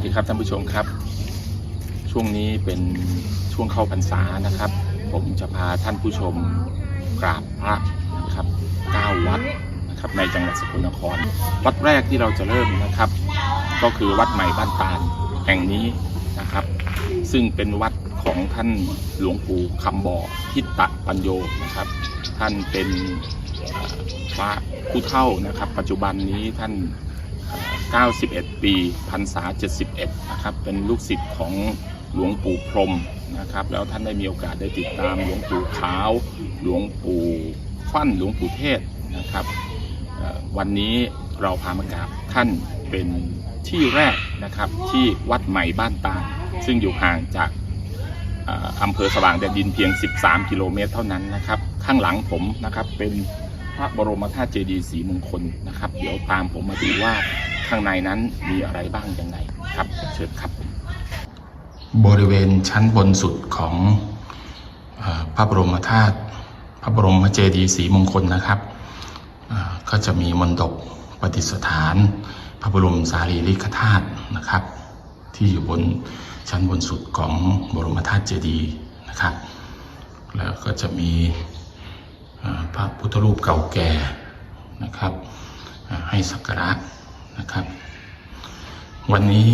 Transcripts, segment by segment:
สดีครับท่านผู้ชมครับ ช่วงนี้เป็นช่วงเข้าพรรษานะครับ ผมจะพาท่านผู้ชมกราบพระนะครับ9วัดนะครับในจังหวัดสกลนคร วัดแรกที่เราจะเริ่มนะครับ ก็คือวัดใหม่บ้านตาลแห่งนี้นะครับ ซึ่งเป็นวัดของท่านหลวงปู่คำบ่อทิตตปัญโยนะครับ ท่านเป็นพระผู้เฒ่านะครับ ปัจจุบันนี้ท่าน 91 ปีพรรษา 71 นะครับ เป็นลูกศิษย์ของหลวงปู่พรมนะครับ แล้วท่านได้มีโอกาสได้ติดตามหลวงปู่ขาว หลวงปู่ฟั่น หลวงปู่เทศนะครับ วันนี้เราพามากราบท่านเป็นที่แรกนะครับที่วัดใหม่บ้านตาซึ่งอยู่ห่างจากอำเภอสว่างแดนดินเพียง 13 กิโลเมตรเท่านั้นนะครับ ข้างหลังผมนะครับเป็น ระบรมธาตุเจดีย์สีมงคลนะครับ เดี๋ยวตามผมมาดูว่าข้างในนั้นมีอะไรบ้างยังไงครับ เชิญครับ บริเวณชั้นบนสุดของเออพระบรมธาตุพระบรมเจดีย์สีมงคลนะครับเอ่อก็จะมีมณฑปปฏิสถาน พระบรมสารีริกธาตุนะครับ ที่อยู่บนชั้นบนสุดของบรมธาตุเจดีย์นะครับ แล้วก็จะมีเอ่อ พระพุทธรูปเก่าแก่นะครับให้สักการะนะครับ วันนี้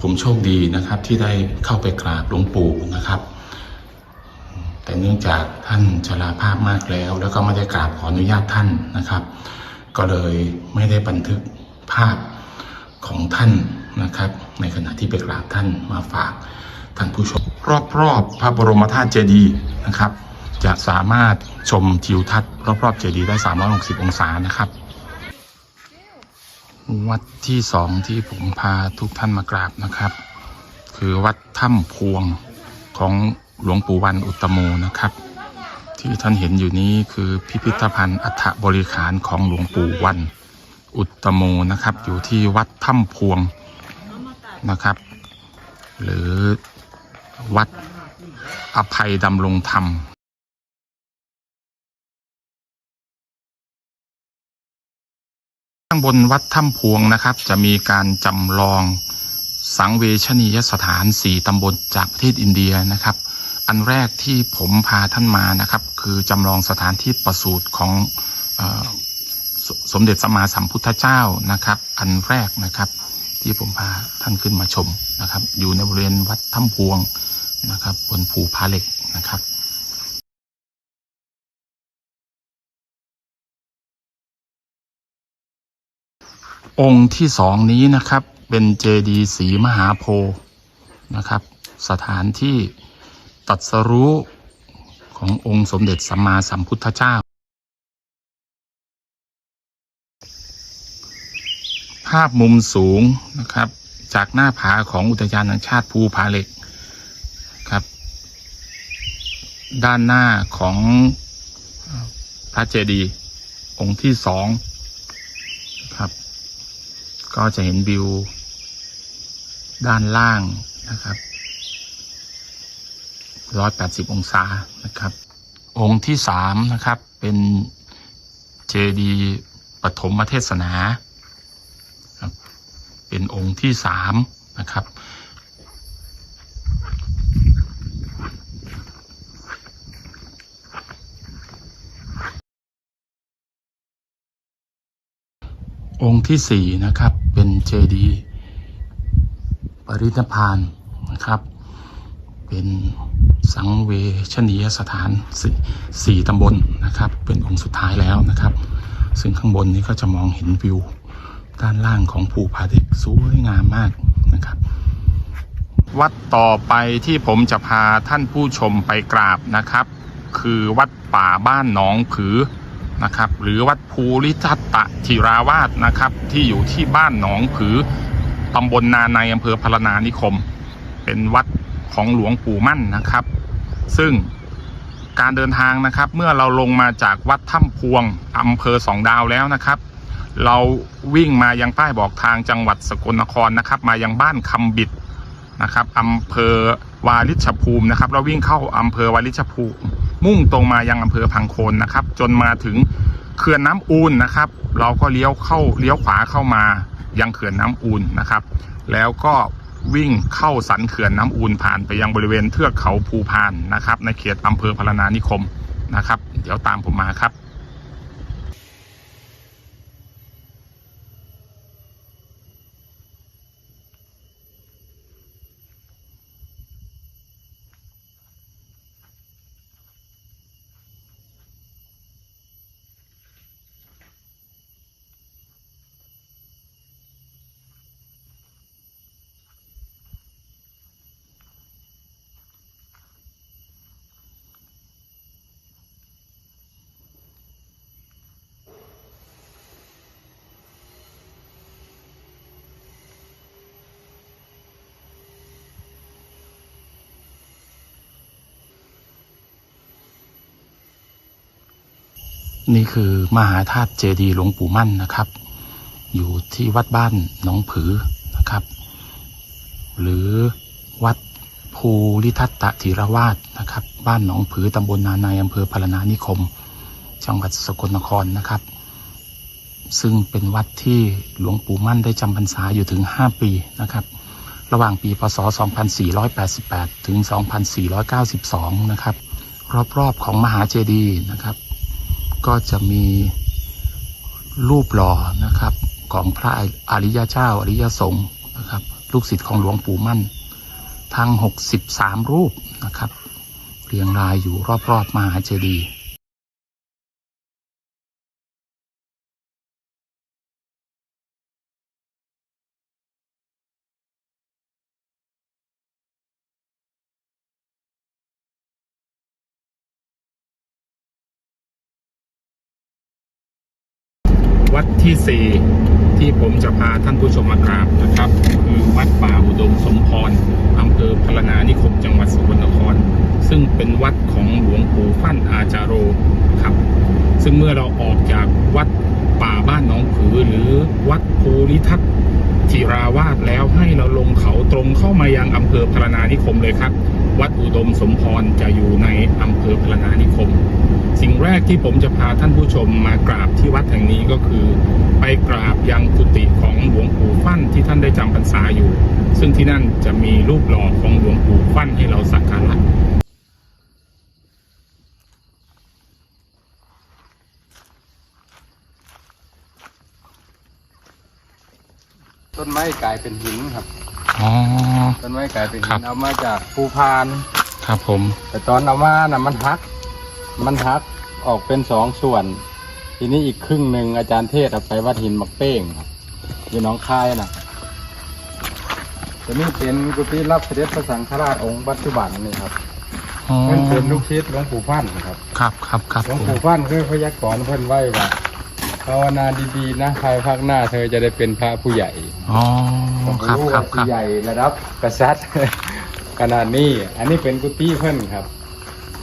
ผมโชคดีนะครับที่ได้เข้าไปกราบหลวงปู่นะครับ แต่เนื่องจากท่านชราภาพมากแล้ว แล้วก็ไม่ได้กราบขออนุญาตท่านนะครับ ก็เลยไม่ได้บันทึกภาพของท่านนะครับ ในขณะที่ไปกราบท่านมาฝากท่านผู้ชม รอบๆพระบรมธาตุเจดีย์นะครับ จะสามารถชมทิวทัศน์รอบๆเจดีย์ได้ 360 องศานะครับ วัดที่สองที่ผมพาทุกท่านมากราบนะครับ คือวัดถ้ำพวงของหลวงปู่วันอุตโมนะครับ ที่ท่านเห็นอยู่นี้คือพิพิธภัณฑ์อัฐบริขารของหลวงปู่วันอุตตโมนะครับ อยู่ที่วัดถ้ำพวงนะครับ หรือวัดอภัยดำรงธรรม ข้างบนวัดถ้ำพวงนะครับ จะมีการจำลองสังเวชนียสถานสี่ตำบลจากประเทศอินเดียนะครับ อันแรกที่ผมพาท่านมานะครับ คือจำลองสถานที่ประสูติของออสสมเด็จสัมมาสัมพุทธเจ้านะครับ อันแรกนะครับ ที่ผมพาท่านขึ้นมาชมนะครับ อยู่ในบริเวณวัดถ้ำพวงนะครับ บนภูผาเหล็กนะครับ องค์ที่สองนี้นะครับ เป็นเจดีย์สีมหาโพธิ์นะครับ สถานที่ตัดสรู้ขององค์สมเด็จสัมมาสัมพุทธเจ้า ภาพมุมสูงนะครับ จากหน้าผาของอุทยานแห่งชาติภูผาเหล็กครับ ด้านหน้าของพระเจดีย์องค์ที่สอง ก็จะเห็นวิว ด้านล่างนะครับ180องศานะครับ องค์ที่สามนะครับเป็นเจดีย์ปฐมเทศนา เป็นองค์ที่สามนะครับ องค์ที่สี่นะครับ เป็นเจดีย์ปรินิพานนะครับ เป็นสังเวชนียสถานสสี่ตำบลนะครับ เป็นองค์สุดท้ายแล้วนะครับ ซึ่งข้างบนนี้ก็จะมองเห็นวิว ด้านล่างของภูผาเด็กสวยงามมากนะครับ วัดต่อไปที่ผมจะพาท่านผู้ชมไปกราบนะครับ คือวัดป่าบ้านหนองผือ นะครับ หรือวัดภูริทัตตธิราวาสนะครับ ที่อยู่ที่บ้านหนองผือตำบลนาในอำเภอพรณานิคม เป็นวัดของหลวงปู่มั่นนะครับ ซึ่งการเดินทางนะครับเมื่อเราลงมาจากวัดถ้ำพวงอำเภอสองดาวแล้วนะครับ เราวิ่งมายังป้ายบอกทางจังหวัดสกลนครนะครับ มายังบ้านคำบิดนะครับอำเภอวาริชภูมินะครับ เราวิ่งเข้าอำเภอวาริชภูมิ มุ่งตรงมายังอำเภอพังโคนนะครับ จนมาถึงเขื่อนน้ำอูนนะครับ เราก็เลี้ยวเข้าเลี้ยวขวาเข้ามายังเขื่อนน้ำอูนนะครับ แล้วก็วิ่งเข้าสันเขื่อนน้ำอูนผ่านไปยังบริเวณเทือกเขาภูพานนะครับ ในเขตอำเภอพารนานิคมนะครับ เดี๋ยวตามผมมาครับ นี่คือมหาธาตุเจดีย์หลวงปู่มั่นนะครับ อยู่ที่วัดบ้านหนองผือนะครับ หรือวัดภูริทัตตธีรวาสนะครับ บ้านหนองผือตำบลนาในอำเภอพารนานิคม จังหวัดสกลนครนะครับ ซึ่งเป็นวัดที่หลวงปู่มั่นได้จำพรรษาอยู่ถึง 5 ปีนะครับ ระหว่างปีพศ 2488 ถึง 2492 นะครับ รอบๆของมหาเจดีย์นะครับ ก็จะมีรูปหล่อนะครับ ของพระอริยเจ้าอริยสงฆ์นะครับ ลูกศิษย์ของหลวงปู่มั่น ทั้ง 63 รูปนะครับ เรียงรายอยู่รอบๆมหาเจดีย์ วัดที่สี่ที่ผมจะพาท่านผู้ชมมากราบนะครับ คือวัดป่าอุดมสมพรอำเภอพารนานิคมจังหวัดสกลนคร ซึ่งเป็นวัดของหลวงปู่ฟั่นอาจารโรครับ ซึ่งเมื่อเราออกจากวัดป่าบ้านหนองผือหรือวัดภูริทัตธีราวาสแล้วให้เราลงเขาตรงเข้ามายังอำเภอพารนานิคมเลยครับ วัดอุดมสมพรจะอยู่ในอำเภอพานานิคม สิ่งแรกที่ผมจะพาท่านผู้ชมมากราบที่วัดแห่งนี้ก็คือ ไปกราบยังกุฏิของหลวงปู่ฟั่นที่ท่านได้จำพรรษาอยู่ ซึ่งที่นั่นจะมีรูปหล่อของหลวงปู่ฟั่นให้เราสักการะต้นไม้กลายเป็นหินครับ อ๋อ ต้นไม้กลายเป็นครัหิบนเอามาจากภูพาน ครับผม แต่ตอนเอามาน่ะมันหัก มันหักออกเป็นสองส่วน ทีนี้อีกครึ่งหนึ่งอาจารย์เทศเอาไปวัดหินมักเป้งครับอยู่หน้องคายน่ะตัวนี้เป็นกุฏิรับเสด็จพระสังฆราชองค์ปัจจุบันนี่ครับอ๋อเพิ่นเป็นลูกศิษย์หลวงปู่พันธ์ครับ ครับครับครับหลวงผมปู่พันธ์เคยพยากรณ์เพิ่นไว้ว่า ภาวนาดีๆนะภายภาคหน้าเธอจะได้เป็นพระผู้ใหญ่อ๋อครับผมครับว่าครับใหญ่ระดับกษัตริย์ ขนาดนี้ อันนี้เป็นกุฏิเพิ่นครับ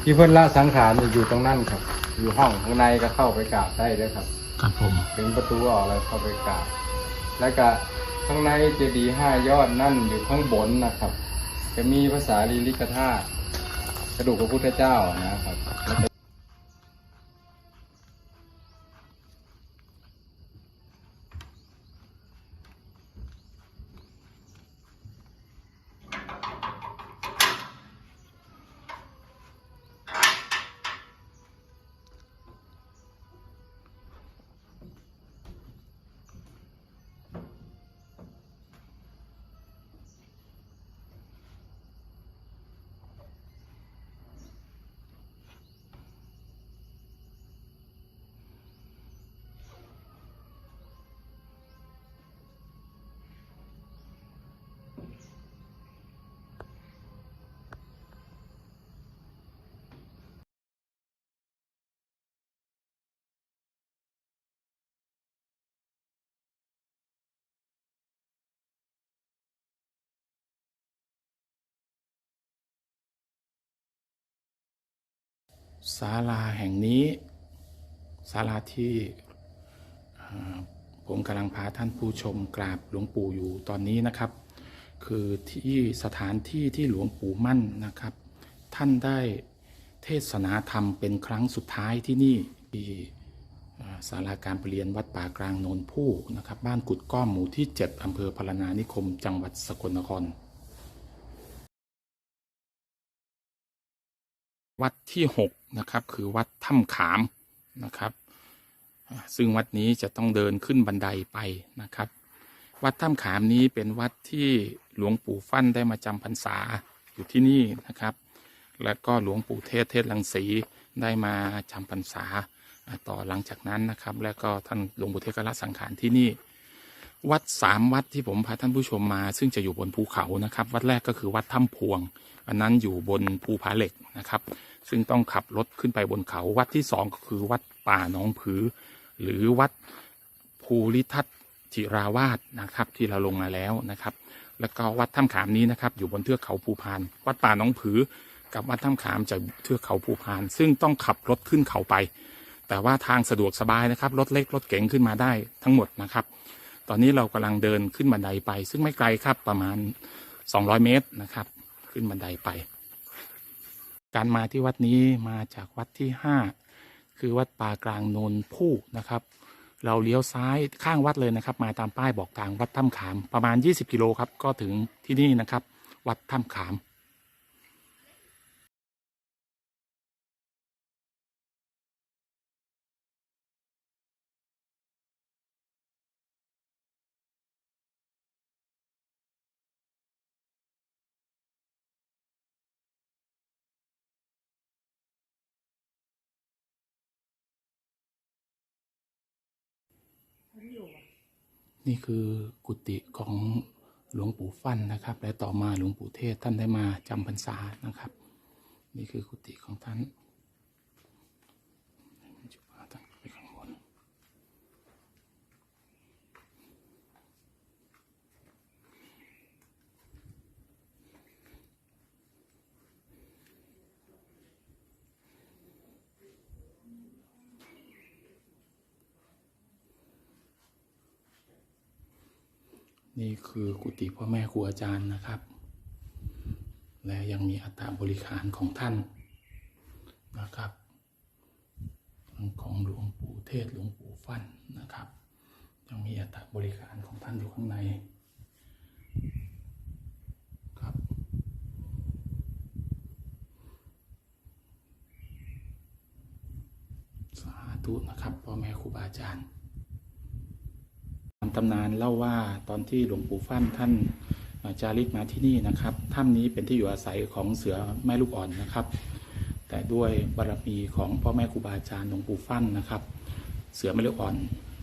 ที่เพิ่นละสังขารอยู่ตรงนั้นครับ อยู่ห้องข้างในก็เข้าไปกราบได้เลยครับ ครับผมเป็นประตูออกแล้วเข้าไปกราบแล้วก็ข้างในเจดีย์ห้ายอดนั่นอยู่ข้างบนนะครับ จะมีภาษาลีลิกธาตุกระดูกพระพุทธเจ้านะครับแล้วก็ ศาลาแห่งนี้ศาลาที่ผมกำลังพาท่านผู้ชมกราบหลวงปู่อยู่ตอนนี้นะครับ คือที่สถานที่ที่หลวงปู่มั่นนะครับ ท่านได้เทศนาธรรมเป็นครั้งสุดท้ายที่นี่ปีอ่ศาลาการประเรียนวัดป่ากลางโนนผู้นะครับ บ้านกุดก้อมหมู่ที่ 7 อำเภอพารนานิคม จังหวัดสกลนคร วัดที่6นะครับ คือวัดถ้ำขามนะครับ ซึ่งวัดนี้จะต้องเดินขึ้นบันไดไปนะครับ วัดถ้ำขามนี้เป็นวัดที่หลวงปู่ฟั่นได้มาจำพรรษาอยู่ที่นี่นะครับ และก็หลวงปู่เทศเทศลังสีได้มาจำพรรษาต่อหลังจากนั้นนะครับ แล้วก็ท่านหลวงปู่เทศก็ละสังขารที่นี่ วัดสามวัดที่ผมพาท่านผู้ชมมา ซึ่งจะอยู่บนภูเขานะครับ วัดแรกก็คือวัดถ้ำพวง อันนั้นอยู่บนภูผาเหล็กนะครับ ซึ่งต้องขับรถขึ้นไปบนเขา วัดที่สองก็คือวัดป่าหนองผือ หรือวัดภูริทัตจิราวาสนะครับ ที่เราลงมาแล้วนะครับ แล้วก็วัดถ้ำขามนี้นะครับ อยู่บนเทือกเขาภูพาน วัดป่าหนองผือ กับวัดถ้ำขามจะเทือกเขาภูพาน ซึ่งต้องขับรถขึ้นเขาไป แต่ว่าทางสะดวกสบายนะครับรถเล็กรถเก๋งขึ้นมาได้ทั้งหมดนะครับตอนนี้เรากำลังเดินขึ้นบันไดไป ซึ่งไม่ไกลครับประมาณ 200 เมตรนะครับ ขึ้นบันไดไป การมาที่วัดนี้มาจากวัดที่ห้าคือวัดป่ากลางนนผู้นะครับ เราเลี้ยวซ้ายข้างวัดเลยนะครับ มาตามป้ายบอกทางวัดถ้ำขาม ประมาณ 20 กิโลครับก็ถึงที่นี่นะครับ วัดถ้ำขาม นี่คือกุฏิของหลวงปู่ฟั่นนะครับ และต่อมาหลวงปู่เทศท่านได้มาจำพรรษานะครับ นี่คือกุฏิของท่านจะพาท่านไปข้างบน นี่คือกุฏิพ่อแม่ครูอาจารย์นะครับ และยังมีอัฐบริขารของท่านนะครับของหลวงปู่เทศหลวงปู่ฟั่นนะครับ ยังมีอัฐบริขารของท่านอยู่ข้างในครับสาธุนะครับพ่อแม่ครูบาอาจารย์ ตำนานเล่าว่าตอนที่หลวงปู่ฟั่นท่านจาริกมาที่นี่นะครับถ้ำนี้เป็นที่อยู่อาศัยของเสือแม่ลูกอ่อนนะครับ แต่ด้วยบารมีของพ่อแม่ครูบาอาจารย์หลวงปู่ฟั่นนะครับ เสือแม่ลูกอ่อน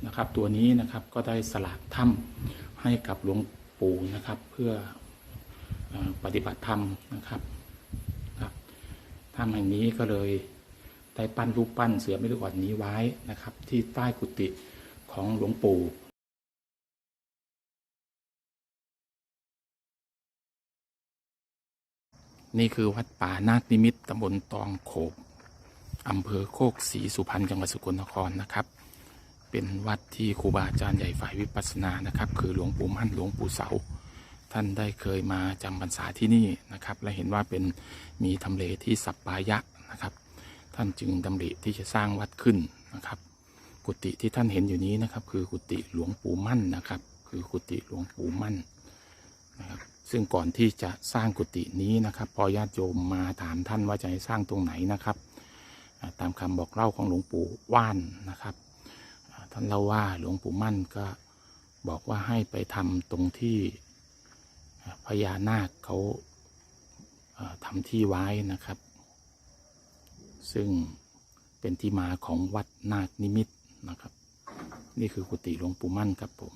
นะครับ ตัวนี้นะครับก็ได้สลากถ้ำให้กับหลวงปู่นะครับ เพื่ออปฏิบัติธรรมนะครับครับถ้ำแห่งนี้ก็เลยได้ปั้นรูปปั้นเสือแม่ลูกอ่อนนี้ไว้นะครับ ที่ใต้กุฏิของหลวงปู่ นี่คือวัดป่านาคนิมิตตำบลตองโขบอำเภอโคกศรีสุพรรณจังหวัดสกลนครนะครับ เป็นวัดที่ครูบาอาจารย์ใหญ่ฝ่ายวิปัสสนานะครับ คือหลวงปู่มั่นหลวงปู่เสา ท่านได้เคยมาจำพรรษาที่นี่นะครับ และเห็นว่าเป็นมีทำเลที่สัปปายะนะครับ ท่านจึงดำริที่จะสร้างวัดขึ้นนะครับ กุฏิที่ท่านเห็นอยู่นี้นะครับ คือกุฏิหลวงปู่มั่นนะครับ คือกุฏิหลวงปู่มั่นนะครับ ซึ่งก่อนที่จะสร้างกุฏินี้นะครับ พอญาติโยมมาถามท่านว่าจะให้สร้างตรงไหนนะครับ ตามคำบอกเล่าของหลวงปู่ว่านนะครับ ท่านเล่าว่าหลวงปู่มั่นก็บอกว่าให้ไปทำตรงที่พญานาคเขาอ่าทำที่ไว้นะครับ ซึ่งเป็นที่มาของวัดนาคนิมิตนะครับ นี่คือกุฏิหลวงปู่มั่นครับผม